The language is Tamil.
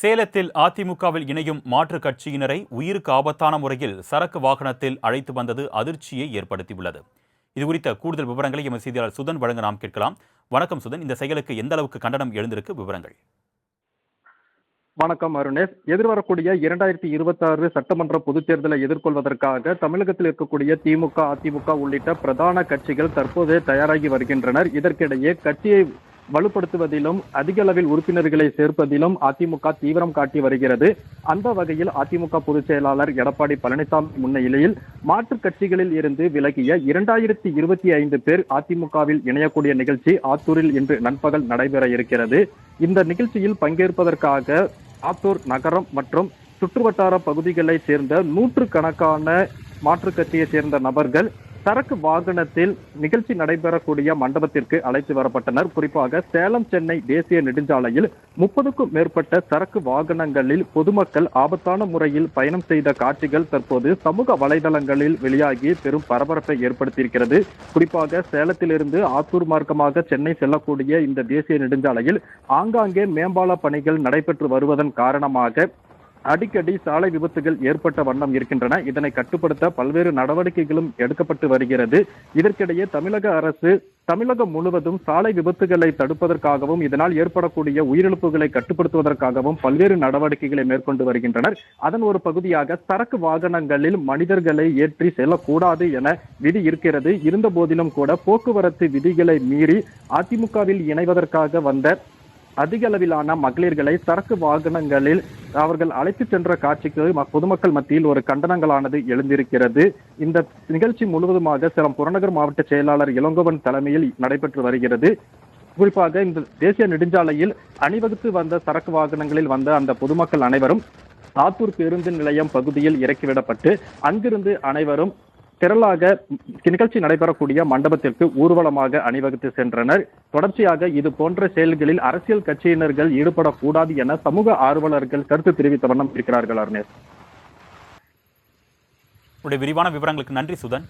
சேலத்தில் அதிமுகவில் இணையும் மாற்றுக் கட்சியினரை உயிருக்கு ஆபத்தான முறையில் சரக்கு வாகனத்தில் அழைத்து வந்தது அதிர்ச்சியை ஏற்படுத்தியுள்ளது. இது குறித்த கூடுதல் விவரங்களை எமது செய்தியாளர் சுதன் வழங்க நாம் கேட்கலாம். வணக்கம் சுதன் இந்த செயலுக்கு எந்த அளவுக்கு கண்டனம் எழுந்திருக்கு? விவரங்கள். வணக்கம் அருணேஷ். எதிர்வரக்கூடிய இரண்டாயிரத்தி இருபத்தி ஆறு சட்டமன்ற பொதுத் தேர்தலை எதிர்கொள்வதற்காக தமிழகத்தில் இருக்கக்கூடிய திமுக அதிமுக உள்ளிட்ட பிரதான கட்சிகள் தற்போது தயாராகி வருகின்றனர். இதற்கிடையே கட்சியை வலுப்படுத்துவதிலும் அதிக அளவில் உறுப்பினர்களை சேர்ப்பதிலும் அதிமுக தீவிரம் காட்டி வருகிறது. அந்த வகையில் அதிமுக பொதுச் செயலாளர் எடப்பாடி பழனிசாமி முன்னிலையில் மாற்றுக் கட்சிகளில் இருந்து விலகிய இரண்டாயிரத்தி இருபத்தி ஐந்து பேர் அதிமுகவில் இணையக்கூடிய நிகழ்ச்சி ஆத்தூரில் இன்று நண்பகல் நடைபெற இருக்கிறது. இந்த நிகழ்ச்சியில் பங்கேற்பதற்காக ஆத்தூர் நகரம் மற்றும் சுற்றுவட்டார பகுதிகளைச் சேர்ந்த நூற்றுக்கணக்கான மாற்றுக் கட்சியைச் சேர்ந்த நபர்கள் சரக்கு வாகனத்தில் நிகழ்ச்சி நடைபெறக்கூடிய மண்டபத்திற்கு அழைத்து வரப்பட்டனர். குறிப்பாக சேலம் சென்னை தேசிய நெடுஞ்சாலையில் முப்பதுக்கும் மேற்பட்ட சரக்கு வாகனங்களில் பொதுமக்கள் ஆபத்தான முறையில் பயணம் செய்த காட்சிகள் தற்போது சமூக வலைதளங்களில் வெளியாகி பெரும் பரபரப்பை ஏற்படுத்தியிருக்கிறது. குறிப்பாக சேலத்திலிருந்து ஆத்தூர் மார்க்கமாக சென்னை செல்லக்கூடிய இந்த தேசிய நெடுஞ்சாலையில் ஆங்காங்கே மேம்பால பணிகள் நடைபெற்று வருவதன் காரணமாக அடிக்கடி சாலை விபத்துகள் ஏற்பட்ட வண்ணம் இருக்கின்றன. இதனை கட்டுப்படுத்த பல்வேறு நடவடிக்கைகளும் எடுக்கப்பட்டு வருகிறது. இதற்கிடையே தமிழக அரசு தமிழகம் முழுவதும் சாலை விபத்துகளை தடுப்பதற்காகவும் இதனால் ஏற்படக்கூடிய உயிரிழப்புகளை கட்டுப்படுத்துவதற்காகவும் பல்வேறு நடவடிக்கைகளை மேற்கொண்டு வருகின்றனர். அதன் ஒரு பகுதியாக சரக்கு வாகனங்களில் மனிதர்களை ஏற்றி செல்லக்கூடாது என விதி இருக்கிறது. இருந்த போதிலும் கூட போக்குவரத்து விதிகளை மீறி அதிமுகவில் இணைவதற்காக வந்த அதிக அளவிலான மகளிர்களை சரக்கு வாகனங்களில் அவர்கள் அழைத்து சென்ற காட்சிக்கு ம- பொதுமக்கள் மத்தியில் ஒரு கண்டனங்களானது எழுந்திருக்கிறது. இந்த நிகழ்ச்சி முழுவதுமாக சேலம் புறநகர் மாவட்ட செயலாளர் இளங்கோவன் தலைமையில் நடைபெற்று வருகிறது. குறிப்பாக இந்த தேசிய நெடுஞ்சாலையில் அணிவகுத்து வந்த சரக்கு வாகனங்களில் வந்த அந்த பொதுமக்கள் அனைவரும் ஆத்தூர் பேருந்து நிலையம் பகுதியில் இறக்கிவிடப்பட்டு அங்கிருந்து அனைவரும் திரளாக நிகழ்ச்சி நடைபெறக்கூடிய மண்டபத்திற்கு ஊர்வலமாக அணிவகுத்து சென்றனர். தொடர்ச்சியாக இது போன்ற செயல்களில் அரசியல் கட்சியினர்கள் ஈடுபடக்கூடாது என சமூக ஆர்வலர்கள் கருத்து தெரிவித்த வண்ணம் இருக்கிறார்கள் அருணேஷ். உடைய விரிவான விவரங்களுக்கு நன்றி சுதன்.